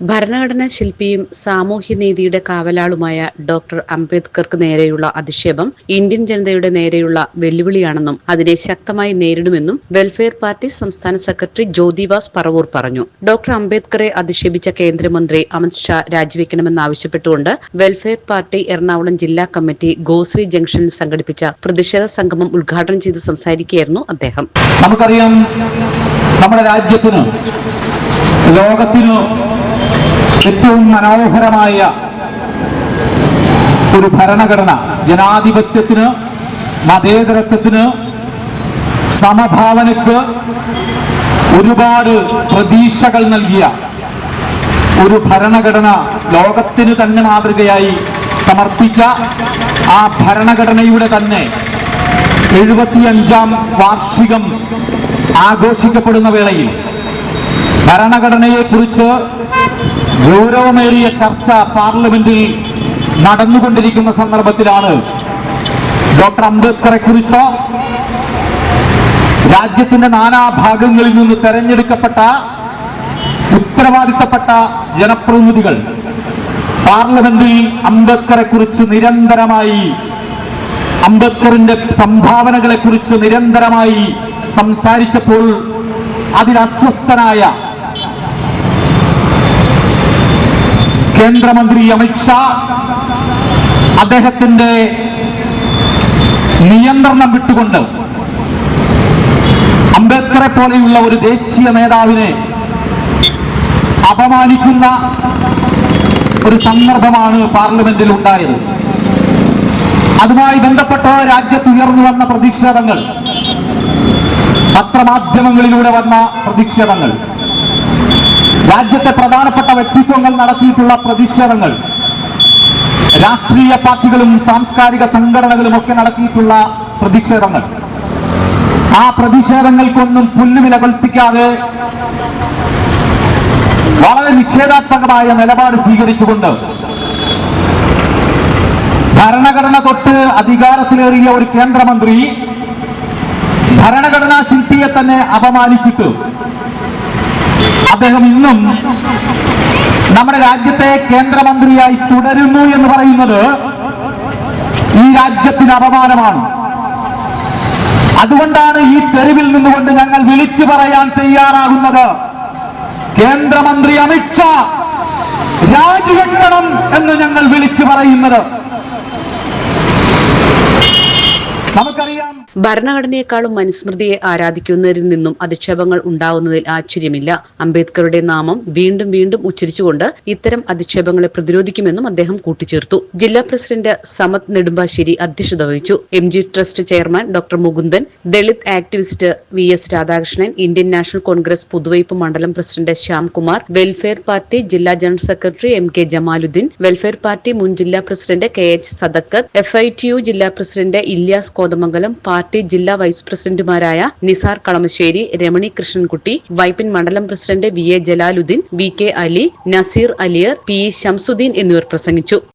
ഭരണഘടനാ ശില്പിയും സാമൂഹ്യനീതിയുടെ കാവലാളുമായ ഡോക്ടർ അംബേദ്കർക്ക് നേരെയുള്ള അധിക്ഷേപം ഇന്ത്യൻ ജനതയുടെ നേരെയുള്ള വെല്ലുവിളിയാണെന്നും അതിനെ ശക്തമായി നേരിടുമെന്നും വെൽഫെയർ പാർട്ടി സംസ്ഥാന സെക്രട്ടറി ജ്യോതിവാസ് പറവൂർ പറഞ്ഞു. ഡോക്ടർ അംബേദ്കറെ അധിക്ഷേപിച്ച കേന്ദ്രമന്ത്രി അമിത് ഷാ രാജിവെക്കണമെന്നാവശ്യപ്പെട്ടുകൊണ്ട് വെൽഫെയർ പാർട്ടി എറണാകുളം ജില്ലാ കമ്മിറ്റി ഗോശ്രീ ജംഗ്ഷനിൽ സംഘടിപ്പിച്ച പ്രതിഷേധ സംഗമം ഉദ്ഘാടനം ചെയ്ത് സംസാരിക്കുകയായിരുന്നു അദ്ദേഹം. നമുക്കറിയാം നമ്മുടെ രാജ്യത്തിന് ലോകത്തിന് ഏറ്റവും മനോഹരമായ ഒരു ഭരണഘടന ജനാധിപത്യത്തിന് മതേതരത്വത്തിന് സമഭാവനക്ക് ഒരുപാട് പ്രതീക്ഷകൾ നൽകിയ ഒരു ഭരണഘടന ലോകത്തിന് തന്നെ മാതൃകയായി സമർപ്പിച്ച ആ ഭരണഘടനയുടെ തന്നെ എഴുപത്തിയഞ്ചാം വാർഷികം ആഘോഷിക്കപ്പെടുന്ന വേളയിൽ ഭരണഘടനയെക്കുറിച്ച് ഗൗരവമേറിയ ചർച്ച പാർലമെന്റിൽ നടന്നുകൊണ്ടിരിക്കുന്ന സന്ദർഭത്തിലാണ് ഡോക്ടർ അംബേദ്കറെ കുറിച്ച് രാജ്യത്തിന്റെ നാനാഭാഗങ്ങളിൽ നിന്ന് തെരഞ്ഞെടുക്കപ്പെട്ട ഉത്തരവാദിത്തപ്പെട്ട ജനപ്രതിനിധികൾ. പാർലമെന്റിൽ അംബേദ്കറെ കുറിച്ച് നിരന്തരമായി അംബേദ്കറിന്റെ സംഭാവനകളെ കുറിച്ച് നിരന്തരമായി സംസാരിച്ചപ്പോൾ അതിൽ അസ്വസ്ഥനായ കേന്ദ്രമന്ത്രി അമിത്ഷാ അദ്ദേഹത്തിന്റെ നിയന്ത്രണം വിട്ടുകൊണ്ട് അംബേദ്കറെ പോലെയുള്ള ഒരു ദേശീയ നേതാവിനെ അപമാനിക്കുന്ന ഒരു സന്ദർഭമാണ് പാർലമെന്റിൽ ഉണ്ടായത് അതുമായി ബന്ധപ്പെട്ട രാജ്യത്ത് ഉയർന്നു വന്ന പ്രതിഷേധങ്ങൾ പത്രമാധ്യമങ്ങളിലൂടെ വന്ന പ്രതിഷേധങ്ങൾ. രാജ്യത്തെ പ്രധാനപ്പെട്ട വ്യക്തിത്വങ്ങൾ നടത്തിയിട്ടുള്ള പ്രതിഷേധങ്ങൾ. രാഷ്ട്രീയ പാർട്ടികളും സാംസ്കാരിക സംഘടനകളും ഒക്കെ നടത്തിയിട്ടുള്ള പ്രതിഷേധങ്ങൾ. ആ പ്രതിഷേധങ്ങൾക്കൊന്നും പുല്ലുവില കൽപ്പിക്കാതെ വളരെ നിഷേധാത്മകമായ നിലപാട് സ്വീകരിച്ചുകൊണ്ട് ഭരണഘടന തൊട്ട് അധികാരത്തിലേറിയ ഒരു കേന്ദ്രമന്ത്രി ഭരണഘടനാ ശില്പിയെ തന്നെ അപമാനിച്ചിട്ട് അദ്ദേഹം ഇന്നും നമ്മുടെ രാജ്യത്തെ കേന്ദ്രമന്ത്രിയായി തുടരുന്നു എന്ന് പറയുന്നത് ഈ രാജ്യത്തിന് അപമാനമാണ്. അതുകൊണ്ടാണ് ഈ തെരുവിൽ നിന്നുകൊണ്ട് ഞങ്ങൾ വിളിച്ചു പറയാൻ തയ്യാറാകുന്നത്. കേന്ദ്രമന്ത്രി അമിത്ഷാ രാജിവെക്കണം എന്ന് ഞങ്ങൾ വിളിച്ചു പറയുന്നത് നമുക്കറിയാം ഭരണഘടനയെക്കാളും മനുസ്മൃതിയെ ആരാധിക്കുന്നവരിൽ നിന്നും അധിക്ഷേപങ്ങൾ ഉണ്ടാവുന്നതിൽ ആശ്ചര്യമില്ല. അംബേദ്കറുടെ നാമം വീണ്ടും വീണ്ടും ഉച്ചരിച്ചുകൊണ്ട് ഇത്തരം അധിക്ഷേപങ്ങളെ പ്രതിരോധിക്കുമെന്നും അദ്ദേഹം കൂട്ടിച്ചേർത്തു. ജില്ലാ പ്രസിഡന്റ് സമത് നെടുമ്പാശ്ശേരി അധ്യക്ഷത വഹിച്ചു. M G trust chairman doctor Mukundan Dalit activist V S Radhakrishnan Indian National Congress Puthuvype മണ്ഡലം പ്രസിഡന്റ് ശ്യാംകുമാർ വെൽഫെയർ പാർട്ടി ജില്ലാ general secretary M K Jamaluddin welfare party മുൻ ജില്ലാ president K H Sadakkath F I T U ജില്ലാ president Ilyas Kothamangalam party ജില്ലാ vice പ്രസിഡന്റുമാരായ നിസാർ കളമശ്ശേരി രമണി കൃഷ്ണൻകുട്ടി വൈപ്പിൻ മണ്ഡലം president V A Jalaluddin V K Ali Naseer Aliyar P E Shamsuddin എന്നിവർ പ്രസംഗിച്ചു.